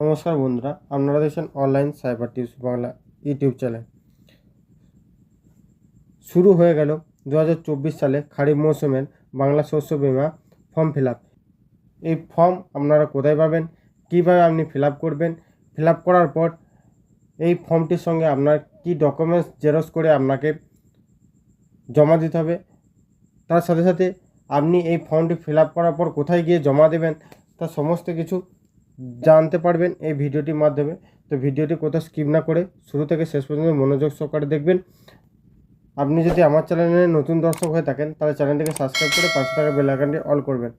নমস্কার বন্ধুরা, আপনারা দেখছেন online cyber tips Bangla YouTube channel শুরু হয়ে গেল দু হাজার চব্বিশ সালে খারিফ মৌসুমের বাংলা শস্য বীমা ফর্ম ফিল এই ফর্ম আপনারা কোথায় পাবেন? কীভাবে আপনি ফিল করবেন? ফিল করার পর এই ফর্মটির সঙ্গে আপনার কী ডকুমেন্টস জেরক্স করে আপনাকে জমা দিতে হবে? তার সাথে সাথে আপনি এই ফর্মটি ফিল করার পর কোথায় গিয়ে জমা দেবেন? তার সমস্ত কিছু জানতে পারবেন এই ভিডিওটির মাধ্যমে। তো ভিডিওটি কোথাও স্কিপ না করে শুরু থেকে শেষ পর্যন্ত মনোযোগ সহকারে দেখবেন। আপনি যদি আমার চ্যানেলে নতুন দর্শক হয়ে থাকেন, তাহলে চ্যানেলটিকে সাবস্ক্রাইব করে পাশে থাকা বেল আইকনটি অল করবেন।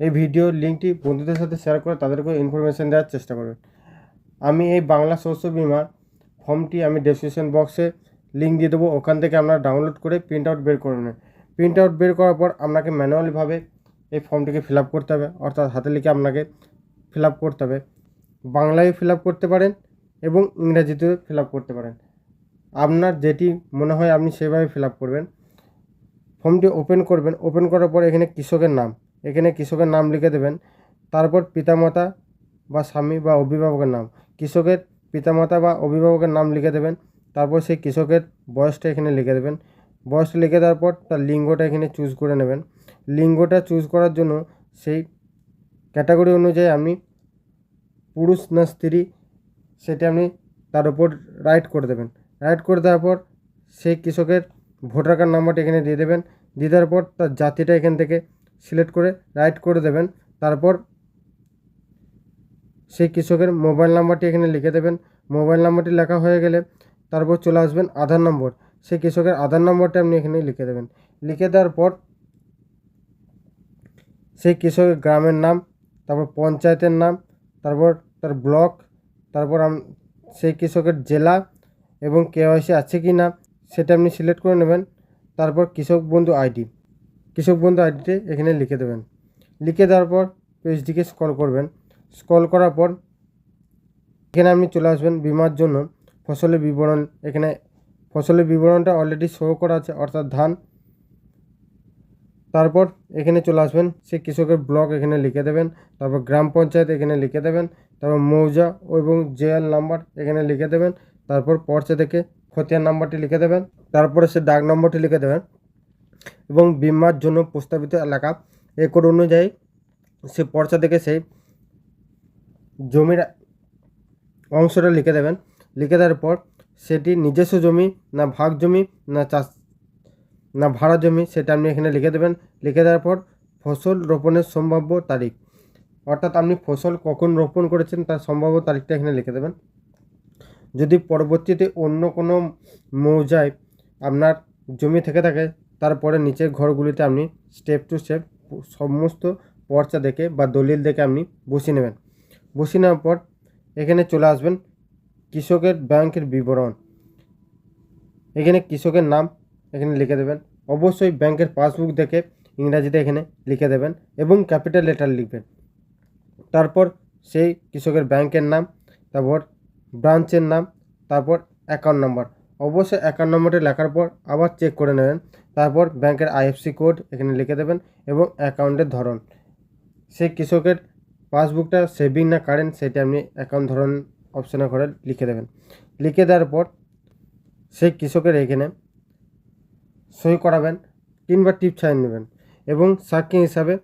এই ভিডিওর লিঙ্কটি বন্ধুদের সাথে শেয়ার করে তাদেরকে ইনফরমেশান দেওয়ার চেষ্টা করবেন। আমি এই বাংলা শস্য বিমার ফর্মটি আমি ডেসক্রিপশন বক্সে লিঙ্ক দিয়ে দেবো। ওখান থেকে আপনারা ডাউনলোড করে প্রিন্ট আউট বের করে নেন প্রিন্ট আউট বের করার পর আপনাকে ম্যানুয়ালিভাবে এই ফর্মটিকে ফিল করতে হবে। অর্থাৎ হাতে লিখে আপনাকে ফিল আপ করতে হবে। বাংলায় ফিল আপ করতে পারেন এবং ইংরাজিতেও ফিল আপ করতে পারেন। আপনার যেটি মনে হয় আপনি সেভাবে ফিল আপ করবেন। ফর্মটি ওপেন করবেন। ওপেন করার পর এখানে কৃষকের নাম। এখানে কৃষকের নাম লিখে দেবেন। তারপর পিতামাতা বা স্বামী বা অভিভাবকের নাম। কৃষকের পিতামাতা বা অভিভাবকের নাম লিখে দেবেন। তারপর সেই কৃষকের বয়সটা এখানে লিখে দেবেন। বয়সটা লিখে দেওয়ার পর তার লিঙ্গটা এখানে চুজ করে নেবেন। লিঙ্গটা চুজ করার জন্য সেই ক্যাটাগরি অনুযায়ী আপনি পুরুষ না স্ত্রী, সেটা আপনি তার উপর রাইট করে দেবেন। রাইট করে দেওয়ার পর সেই কৃষকের ভোটার কার্ড নাম্বারটা এখানে দিয়ে দেবেন। দিয়ে দেওয়ার পর তার জাতিটা এখান থেকে সিলেক্ট করে রাইট করে দেবেন। তারপর সেই কৃষকের মোবাইল নাম্বারটি এখানে লিখে দেবেন। মোবাইল নাম্বারটি লেখা হয়ে গেলে তারপর চলে আসবেন আধার নম্বর সেই কৃষকের আধার নম্বরটা আপনি এখানে লিখে দেবেন। লিখে দেওয়ার পর সেই কৃষকের গ্রামের নাম, তারপর পঞ্চায়েতের নাম তারপর তার ব্লক, তারপর সেই কৃষকের জেলা এবং কেওয়াইসি আছে কি না, সেটা আপনি সিলেক্ট করে নেবেন। তারপর কৃষক বন্ধু আইডি, কৃষক বন্ধু আইডিতে এখানে লিখে দেবেন। লিখে দেওয়ার পর পেজ দিকে স্ক্রল করবেন। স্ক্রল করার পর এখানে আপনি চলে আসবেন বিমার জন্য। ফসলের বিবরণ এখানে, ফসলের বিবরণটা অলরেডি শো করা আছে, অর্থাৎ ধান। তারপর এখানে চলে আসবেন, সেই কৃষকের ব্লক এখানে লিখে দেবেন, তারপর গ্রাম পঞ্চায়েত এখানে লিখে দেবেন, তারপর মৌজা এবং জেএল নাম্বার এখানে লিখে দেবেন, তারপর পর্চা থেকে খতিয়ান নাম্বারটি লিখে দেবেন, তারপরে সে ডাক নম্বরটি লিখে দেবেন এবং বিমার জন্য প্রস্তাবিত এলাকা একর অনুযায়ী সে পর্চা থেকে সেই জমির অংশটা লিখে দেবেন, লিখে দেওয়ার পর সেটি নিজস্ব জমি না ভাগ জমি না চাষ না ভাড়া জমি, সেটা আপনি এখানে লিখে দেবেন। লিখে দেওয়ার পর ফসল রোপণের সম্ভাব্য তারিখ। অর্থাৎ আপনি ফসল কখন রোপণ করেছেন, তার সম্ভাব্য তারিখটা এখানে লিখে দেবেন। যদি পরবর্তীতে অন্য কোনো মৌজায় আপনার জমি থেকে থাকে, তারপরে নিচের ঘরগুলিতে আপনি স্টেপ টু স্টেপ সমস্ত পর্চা দেখে বা দলিল দেখে আপনি বসিয়ে নেবেন। বসিয়ে নেওয়ার পর এখানে চলে আসবেন কৃষকের ব্যাংকের বিবরণ। এখানে কৃষকের নাম এখানে লিখে দেবেন। অবশ্যই ব্যাংকের পাসবুক দেখে ইংরাজিতে এখানে লিখে দেবেন এবং ক্যাপিটাল লেটার লিখবেন। তারপর সেই কৃষকের ব্যাংকের নাম, তারপর ব্রাঞ্চের নাম, তারপর অ্যাকাউন্ট নাম্বার। অবশ্যই অ্যাকাউন্ট নম্বরটি লেখার পর আবার চেক করে নেবেন। তারপর ব্যাংকের আইএফসি কোড এখানে লিখে দেবেন এবং অ্যাকাউন্টের ধরন। সেই কৃষকের পাসবুকটা সেভিং না কারেন্ট সেটা আপনি অ্যাকাউন্ট ধরন অপশানে করে লিখে দেবেন। লিখে দেওয়ার পর সেই কৃষকের এখানে সই করাবেন কিংবা টিপ ছাড়িয়ে নেবেন এবং সাক্ষী হিসাবে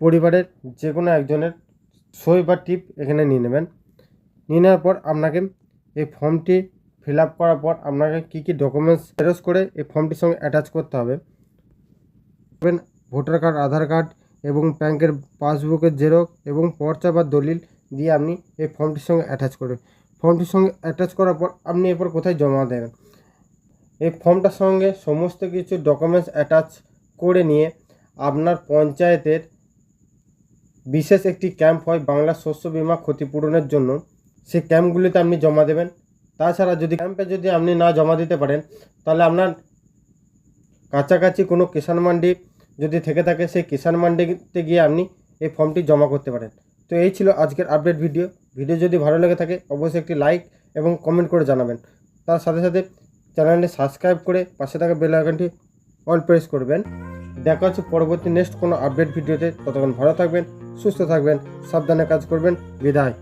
পরিবারের যে কোনো একজনের সই বা টিপ এখানে নিয়ে নেবেন। নিয়ে নেওয়ার পর আপনাকে এই ফর্মটি ফিল আপ করার পর আপনাকে কী কী ডকুমেন্টস জেরক্স করে এই ফর্মটির সঙ্গে অ্যাটাচ করতে হবে। ভোটার কার্ড, আধার কার্ড এবং ব্যাংকের পাসবুকের জেরক্স এবং পর্চা বা দলিল দিয়ে আপনি এই ফর্মটির সঙ্গে অ্যাটাচ করবেন ফর্মটির সঙ্গে অ্যাটাচ করার পর আপনি এরপর কোথায় জমা দেবেন? এই ফর্মটার সঙ্গে সমস্ত কিছু ডকুমেন্টস অ্যাটাচ করে নিয়ে আপনার পঞ্চায়েতের বিশেষ একটি ক্যাম্প হয় বাংলা শস্য বীমা ক্ষতিপূরণের জন্য। সেই ক্যাম্পগুলিতে আপনি জমা দেবেন। তাছাড়া যদি ক্যাম্পে যদি আপনি না জমা দিতে পারেন, তাহলে আপনার কাছাকাছি কোনো কিষাণ মান্ডি যদি থেকে থাকে, সেই কিষাণ মান্ডিতে গিয়ে আপনি এই ফর্মটি জমা করতে পারেন। তো এই ছিল আজকের আপডেট ভিডিও ভিডিও যদি ভালো লেগে থাকে, অবশ্যই একটি লাইক এবং কমেন্ট করে জানাবেন। তার সাথে সাথে চ্যানেলটি সাবস্ক্রাইব করে পাশে থাকা বেল আইকনটি অল প্রেস করবেন। দেখা হচ্ছে পরবর্তী নেক্সট কোনো আপডেট ভিডিওতে। ততক্ষণ ভালো থাকবেন, সুস্থ থাকবেন, সাবধানে কাজ করবেন। বিদায়।